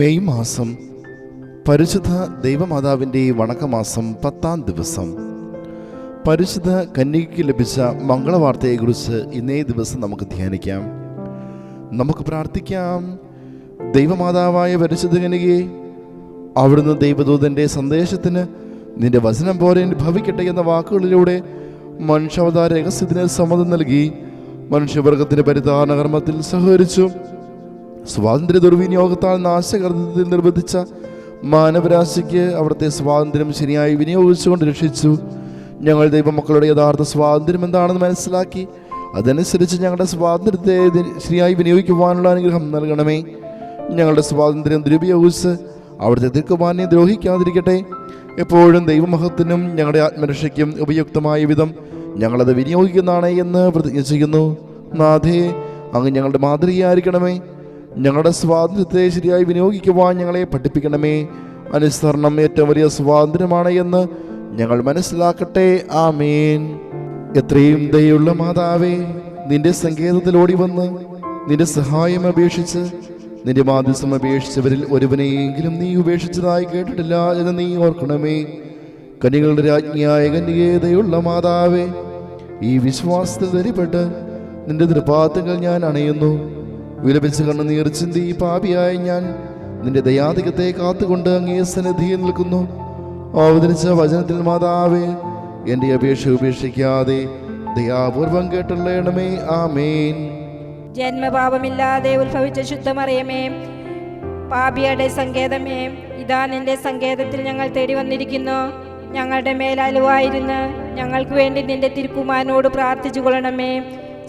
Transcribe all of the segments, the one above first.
May മാസം പരിശുദ്ധ ദൈവമാതാവിന്റെ വണക്കമാസം പത്താം ദിവസം. പരിശുദ്ധ കന്യകയ്ക്ക് ലഭിച്ച മംഗളവാർത്തയെക്കുറിച്ച് ഇന്നേ ദിവസം നമുക്ക് ധ്യാനിക്കാം. നമുക്ക് പ്രാർത്ഥിക്കാം. ദൈവമാതാവായ പരിശുദ്ധ കന്യകയെ അവിടുന്ന് ദൈവദൂതന്റെ സന്ദേശത്തിന് നിന്റെ വചനം പോലെ ഭവിക്കട്ടെ എന്ന വാക്കുകളിലൂടെ മനുഷ്യാവതാര രഹസ്യത്തിന് സമ്മതം നൽകി മനുഷ്യവർഗത്തിന്റെ പരിധാന കർമ്മത്തിൽ സഹകരിച്ചു. സ്വാതന്ത്ര്യ ദുർവിനിയോഗത്താൽ നാശകർത്തത്തിൽ നിർബന്ധിച്ച മാനവരാശിക്ക് അവിടുത്തെ സ്വാതന്ത്ര്യം ശരിയായി വിനിയോഗിച്ചുകൊണ്ട് രക്ഷിച്ചു. ഞങ്ങൾ ദൈവമക്കളുടെ യഥാർത്ഥ സ്വാതന്ത്ര്യം എന്താണെന്ന് മനസ്സിലാക്കി അതനുസരിച്ച് ഞങ്ങളുടെ സ്വാതന്ത്ര്യത്തെ ശരിയായി വിനിയോഗിക്കുവാനുള്ള അനുഗ്രഹം നൽകണമേ. ഞങ്ങളുടെ സ്വാതന്ത്ര്യം ദുരുപയോഗിച്ച് അവിടുത്തെ തിരുക്കുമാനെ ദ്രോഹിക്കാതിരിക്കട്ടെ. എപ്പോഴും ദൈവമഹത്തിനും ഞങ്ങളുടെ ആത്മരക്ഷയ്ക്കും ഉപയുക്തമായ വിധം ഞങ്ങളത് വിനിയോഗിക്കുന്നതാണ് എന്ന് പ്രതിജ്ഞ ചെയ്യുന്നു. നാഥേ അങ്ങ് ഞങ്ങളുടെ മാതൃകയായിരിക്കണമേ. ഞങ്ങളുടെ സ്വാതന്ത്ര്യത്തെ ശരിയായി വിനിയോഗിക്കുവാൻ ഞങ്ങളെ പഠിപ്പിക്കണമേ. അനുസരണം ഏറ്റവും വലിയ സ്വാതന്ത്ര്യമാണ് എന്ന് ഞങ്ങൾ മനസ്സിലാക്കട്ടെ. ആമേൻ. എത്രയും ദയുള്ള മാതാവേ നിന്റെ സങ്കേതത്തിൽ ഓടി വന്ന് നിന്റെ സഹായം അപേക്ഷിച്ച് നിന്റെ മാധ്യസം അപേക്ഷിച്ചവരിൽ ഒരുവനെയെങ്കിലും നീ ഉപേക്ഷിച്ചതായി കേട്ടിട്ടില്ല എന്ന് നീ ഓർക്കണമേ. കനികളുടെ രാജ്ഞിയായ കന്യകേതയുള്ള മാതാവേ ഈ വിശ്വാസത്തിൽ ധരിപ്പെട്ട് നിന്റെ തൃപാദങ്ങൾ ഞാൻ അണയുന്നു. വിലപിച്ച് കണ്ണുനീർ ചിന്തി പാപിയായ ഞാൻ നിന്റെ ദയാധികത്തെ കാത്തുകൊണ്ട് അങ്ങേ സന്നിധിയിൽ നിൽക്കുന്നു. അവതരിച്ച വചനത്തിൽ മാതാവേ എന്റെ അപേക്ഷ ഉപേക്ഷിക്കാതെ ദയാപൂർവം കേട്ടുള്ളണമേ ആമേൻ. ജന്മപാപമില്ലാതെ ഉത്ഭവിച്ച ശുദ്ധമറിയമേ പാപിയുടെ സങ്കേതമേ ഇതാ നിന്റെ സങ്കേതത്തിൽ ഞങ്ങൾ തേടി വന്നിരിക്കുന്നു. ഞങ്ങളുടെ മേലാലുവായിരുന്നു ഞങ്ങൾക്ക് വേണ്ടി നിന്റെ തിരുക്കുമാനോട് പ്രാർത്ഥിച്ചു കൊള്ളണമേ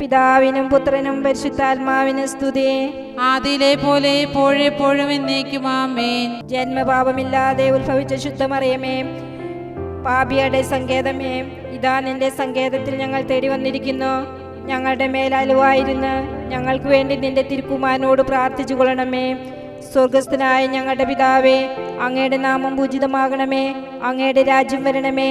പിതാവിനും പുത്രനും പരിശുദ്ധാത്മാവിനും സ്തുതി. ആദിയിലെ പോലെ എപ്പോഴെപ്പോഴും എന്നേക്കും ആമേൻ. ജന്മപാപമില്ലാതെ ഉത്ഭവിച്ച ശുദ്ധമറിയമേ പാപിയുടെ സങ്കേതമേ ഇതാ നിന്റെ സങ്കേതത്തിൽ ഞങ്ങൾ തേടി വന്നിരിക്കുന്നു. ഞങ്ങളുടെ മേലലുവായിരുന്ന് ഞങ്ങൾക്ക് വേണ്ടി നിന്റെ തിരുക്കുമാരനോട് പ്രാർത്ഥിച്ചു കൊള്ളണമേ സ്വർഗസ്ഥനായ ഞങ്ങളുടെ പിതാവേ അങ്ങയുടെ നാമം പൂജിതമാകണമേ അങ്ങയുടെ രാജ്യം വരണമേ.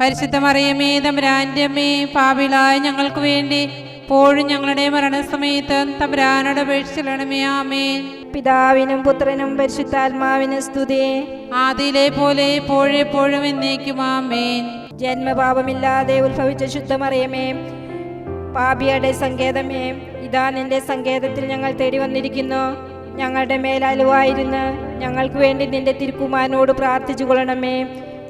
പരിശുദ്ധ മറിയമേ തമ്പുരാന്റെ അമ്മേ പാപിളായ ഞങ്ങൾക്ക് വേണ്ടി പോഴും ഞങ്ങളുടെ മരണസമയത്ത് തമ്പുരാനോട് അപേക്ഷിച്ചിടണമേ ആമേ പിതാവിനും പുത്രനും പരിശുദ്ധാത്മാവിനും സ്തുതി. ആദിയിലെ പോലെ എപ്പോഴെപ്പോഴും എന്നേക്കും ആമേൻ. ജന്മപാപമില്ലാതെ ഉത്ഭവിച്ച ശുദ്ധമറിയമേ പാപിയുടെ സങ്കേതമേ ഇതാ നിന്റെ സങ്കേതത്തിൽ ഞങ്ങൾ തേടി വന്നിരിക്കുന്നു. ഞങ്ങളുടെ മേലലുവായിരുന്നു ഞങ്ങൾക്ക് വേണ്ടി നിന്റെ തിരുക്കുമാനോട് പ്രാർത്ഥിച്ചു കൊള്ളണമേ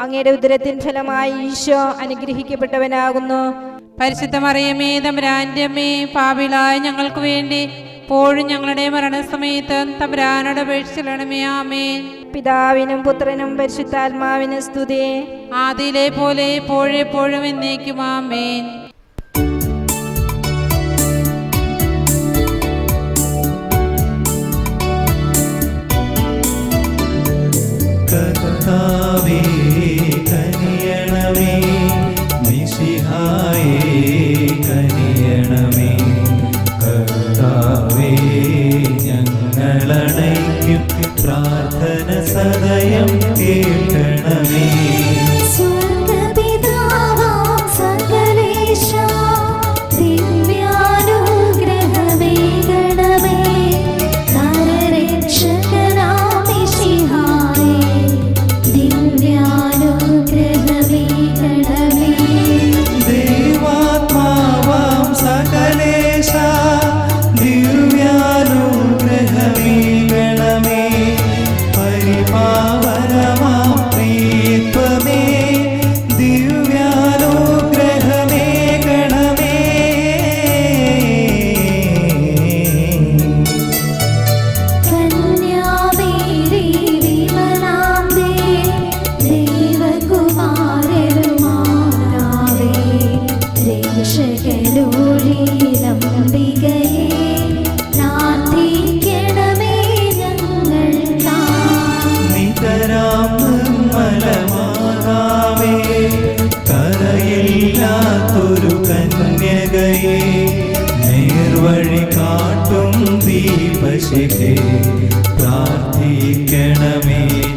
അങ്ങയുടെ ഉദരത്തിൻ ഫലമായി ഈശോ അനുഗ്രഹിക്കപ്പെട്ടവനാകുന്നു. പരിശുദ്ധ മറിയമേ അമ്മേ പാപിളായ ഞങ്ങൾക്ക് വേണ്ടി പോഴും ഞങ്ങളുടെ മരണസമയത്ത് തമ്പുരാനോട് അപേക്ഷിച്ചിടണമേ ആമേൻ. പിതാവിനും പുത്രനും പരിശുദ്ധാത്മാവിനും സ്തുതി. ആദിയിലെ പോലെ എപ്പോഴെപ്പോഴും എന്നേക്കും ആമേൻ.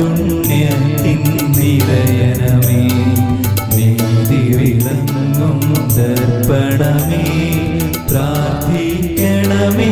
കാരുണ്യത്തിൻ നിലയനമേ നീതി വിളങ്ങും ദർപ്പണമേ. പ്രാർത്ഥിക്കണമേ.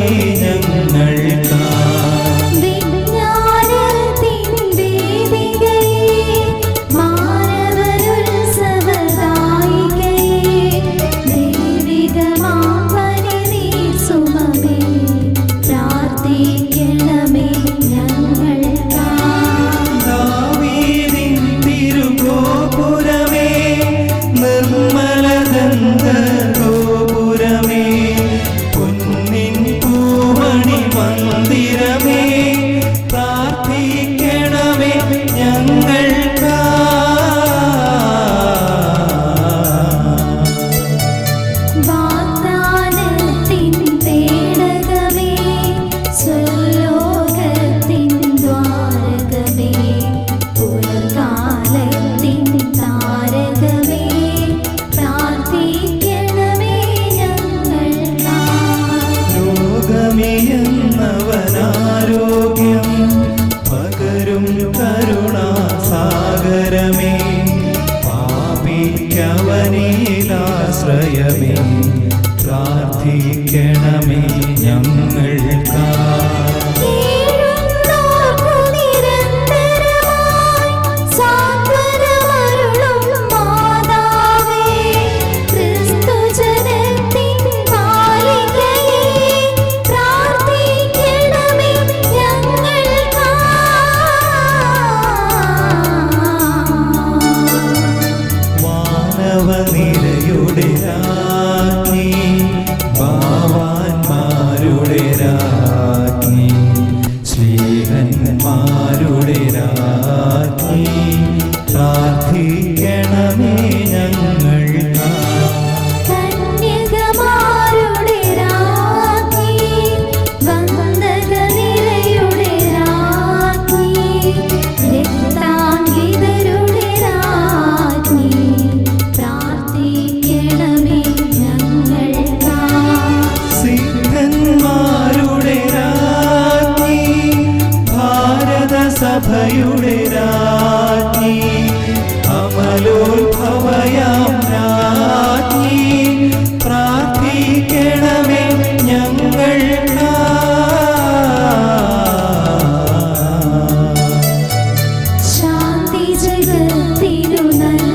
you.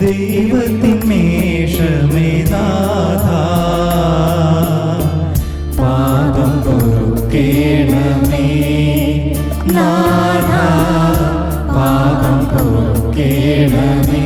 ദൈവത്തിൻ മേഷമേനാഥ പാദം പൊറുക്കേണമേ. നാഥ പാദം പൊറുക്കേണമേ.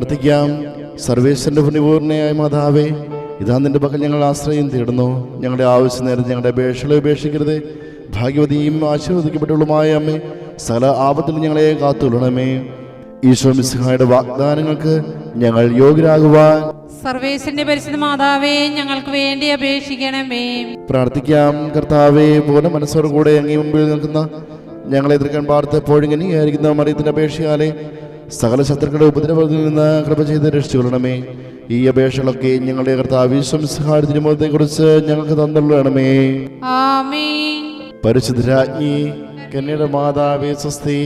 പ്രാർത്ഥിക്കാം. സർവേശ്വരന്റെ പുണ്യപൂർണയായ മാതാവേ ഇതാ നിന്റെ പകൽ ഞങ്ങൾ ആശ്രയം തേടുന്നു. ഞങ്ങളുടെ ആവശ്യം നേരം ഞങ്ങളുടെ അപേക്ഷകളെ ഉപേക്ഷിക്കരുത്. ഭാഗ്യവതിയും ആശീർവദിക്കപ്പെട്ടുള്ളതുമായ അമ്മേ സകല ആപത്തിൽ ഞങ്ങളെ കാത്തുകൊള്ളണമേ. ഈശോ മിസ്ഹായുടെ വാഗ്ദാനങ്ങൾക്ക് ഞങ്ങൾ യോഗ്യരാകുവാൻ സർവേശ്വരന്റെ പരിശുദ്ധ മാതാവേ ഞങ്ങൾക്ക് വേണ്ടി അപേക്ഷിക്കണമേ. പ്രാർത്ഥിക്കാം. കർത്താവേ പോലെ മനസ്സോടുകൂടെ അങ്ങേ മുമ്പിൽ നിൽക്കുന്ന ഞങ്ങളെ എതിർക്കാൻ പാർത്തപ്പോഴും ഇങ്ങനെയായിരിക്കുന്ന മറിയത്തിന്റെ അപേക്ഷയാലെ സകല ശത്രുക്കളുടെ ഉപദ്രവത്തിൽ നിന്ന് കൃപ ചെയ്ത് രക്ഷിച്ചുകൊള്ളണമേ ഈ അപേക്ഷകളൊക്കെ ഞങ്ങളുടെ കർത്താവ് തിരുമുഖത്തെ കുറിച്ച് ഞങ്ങൾക്ക് തന്നുള്ളണമേ പരിശുദ്ധരാജ്ഞി കന്യയുടെ മാതാവേ സ്വസ്തി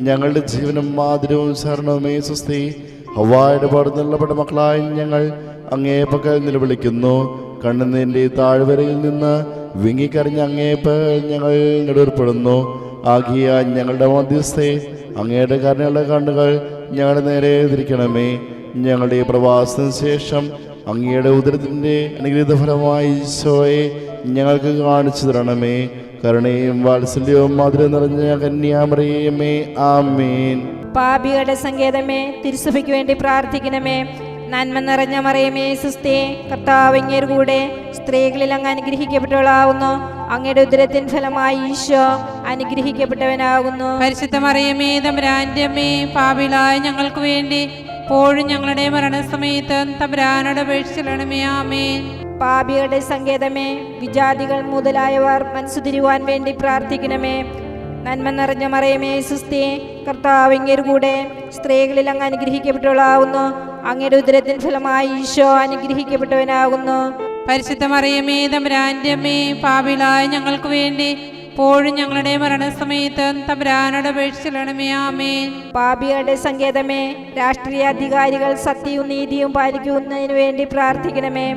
ഞങ്ങളുടെ ജീവനും മാതിരവും ശരണവുമേ സ്വസ്തി. ഹവായുടെ പാടുന്നുള്ളപ്പെട്ട മക്കളായ ഞങ്ങൾ അങ്ങേ പക്കൽ നിലവിളിക്കുന്നു. കണ്ണുനീരിന്റെ താഴ്വരയിൽ നിന്ന് വിങ്ങിക്കറിഞ്ഞ അങ്ങേപ്പ് ഞങ്ങൾ നെടുവർപ്പെടുന്നു ആകിയ ഞങ്ങളുടെ മധ്യസ്ഥെ അങ്ങയുടെ കരുണയുള്ള കണ്ണുകൾ ഞങ്ങളുടെ നേരെ തിരിക്കണമേ ഞങ്ങളുടെ പ്രവാസത്തിന് ശേഷം അങ്ങയുടെ ഉദരത്തിന്റെ അനുഗ്രഹീത ഫലമായി ഈശോയെ ഞങ്ങൾക്ക് കാണിച്ചു തരണമേ. കരുണയും വാത്സല്യവും മധുരം നിറഞ്ഞ കന്യാമറിയമേ. ആമേൻ. പാപികളുടെ സങ്കേതമേ തിരുസഭയ്ക്ക് വേണ്ടി പ്രാർത്ഥിക്കണമേ. നന്മ നിറഞ്ഞ മറിയമേ സുസ്ഥേ കർത്താവ് കൂടെ സ്ത്രീകളിൽ അങ്ങ് അനുഗ്രഹിക്കപ്പെട്ടവളാവുന്നു. അങ്ങയുടെ ഉദരത്തിൻ ഫലമായി ഈശോ അനുഗ്രഹിക്കപ്പെട്ടവനാകുന്നു. പരിശുദ്ധ മറിയമേ തമ്പുരാന്റെ അമ്മേ പാപിലായ ഞങ്ങൾക്ക് വേണ്ടി പോഴും ഞങ്ങളുടെ മരണസമയത്ത് തമ്പുരാനോട് അപേക്ഷിച്ചിടണമേ ആമേൻ. പാപികളുടെ സങ്കേതമേ വിജാതികൾ മുതലായവർ മനസ്സുതിരുവാൻ വേണ്ടി പ്രാർത്ഥിക്കണമേ. നന്മ നിറഞ്ഞ മറിയമേ സുസ്ഥി കർത്താവ് കൂടെ സ്ത്രീകളിൽ അങ്ങ് അനുഗ്രഹിക്കപ്പെട്ടവളാവുന്നു. അങ്ങയുടെ ഉദരത്തിൻ ഫലമായി ഈശോ അനുഗ്രഹിക്കപ്പെട്ടവനാകുന്നു. പരിശുദ്ധ മറിയമേ തമ്പുരാന്റെ അമ്മേ പാപിലായ ഞങ്ങൾക്ക് വേണ്ടി പോഴും ഞങ്ങളുടെ മരണസമയത്ത് തമ്പുരാനോട് അപേക്ഷിച്ചിടണമേ ആമേ പാപികളുടെ സങ്കേതമേ രാഷ്ട്രീയ അധികാരികൾ സത്യവും നീതിയും പാലിക്കുന്നതിനു വേണ്ടി പ്രാർത്ഥിക്കണമേ.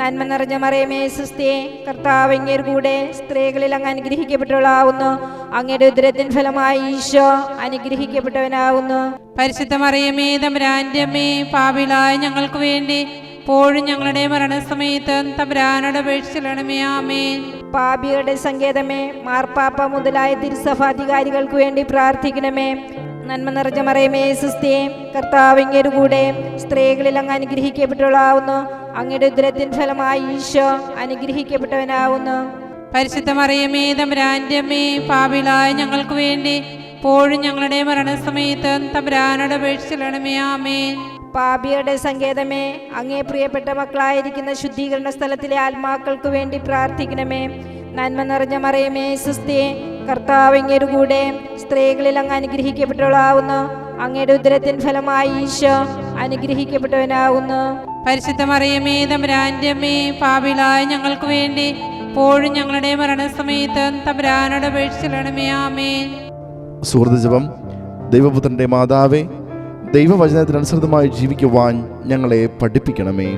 നന്മ നിറഞ്ഞ മറിയമേ സുസ്ഥിയെ കർത്താവ് കൂടെ സ്ത്രീകളിൽ അങ്ങ് അനുഗ്രഹിക്കപ്പെട്ടവളാവുന്നു. അങ്ങയുടെ ഉദരത്തിൻ ഫലമായി ഈശോ അനുഗ്രഹിക്കപ്പെട്ടവനാവുന്നു. പരിശുദ്ധ മറിയമേ തമ്പ്രാന്റെ അമ്മേ പാപിലായ ഞങ്ങൾക്ക് വേണ്ടി എപ്പോഴും ഞങ്ങളുടെ മരണസമയത്ത് തമ്പുരാനോട് അപേക്ഷിച്ചിടണമേ പാപികളുടെ സങ്കേതമേ മാർപ്പാപ്പ മുതലായ തിരുസഭാധികാരികൾക്ക് വേണ്ടി പ്രാർത്ഥിക്കണമേ. നന്മ നിറഞ്ഞ മറിയമേ സുസ്ഥിയെ കർത്താവ് കൂടെ സ്ത്രീകളിൽ അങ്ങ് അനുഗ്രഹിക്കപ്പെട്ടവളാവുന്നു അങ്ങയുടെ ഉദരത്തിൻ ഫലമായി ഈശോ അനുഗ്രഹിക്കപ്പെട്ടവനാവുന്നു. പരിശുദ്ധ മറിയമേ തമ്പുരാന്റെ അമ്മേ ഞങ്ങൾക്ക് വേണ്ടി എപ്പോഴും ഞങ്ങളുടെ മരണസമയത്ത് തമ്പുരാനോട് അപേക്ഷിച്ചിടണമേ ആമേൻ. പാപിയുടെ സങ്കേതമേ അങ്ങേ പ്രിയപ്പെട്ട മക്കളായിരിക്കുന്ന ശുദ്ധീകരണ സ്ഥലത്തിലെ ആത്മാക്കൾക്ക് വേണ്ടി പ്രാർത്ഥിക്കണമേ. നന്മ നിറഞ്ഞ മറിയമേ സുസ്ഥിയെ കർത്താവ് അങ്ങേരു കൂടെ സ്ത്രീകളിൽ അങ്ങ് അനുഗ്രഹിക്കപ്പെട്ടവളാവുന്നു. അങ്ങയുടെ ഉദരത്തിൻ ഫലമായി ഈശോ അനുഗ്രഹിക്കപ്പെട്ടവനാവുന്നു. പരിശുദ്ധ മറിയമേ തമ്പുരാന്റെ അമ്മേ പാപിലായ ഞങ്ങൾക്ക് വേണ്ടി ഇപ്പോഴും ഞങ്ങളുടെ മരണസമയത്ത് തമ്പുരാനോട് അപേക്ഷിച്ചിടണമേ ആമേ സുഹൃത്ത് ജപം ദൈവപുത്രന്റെ മാതാവേ ദൈവവചനത്തിനനുസൃതമായി ജീവിക്കുവാൻ ഞങ്ങളെ പഠിപ്പിക്കണമേ.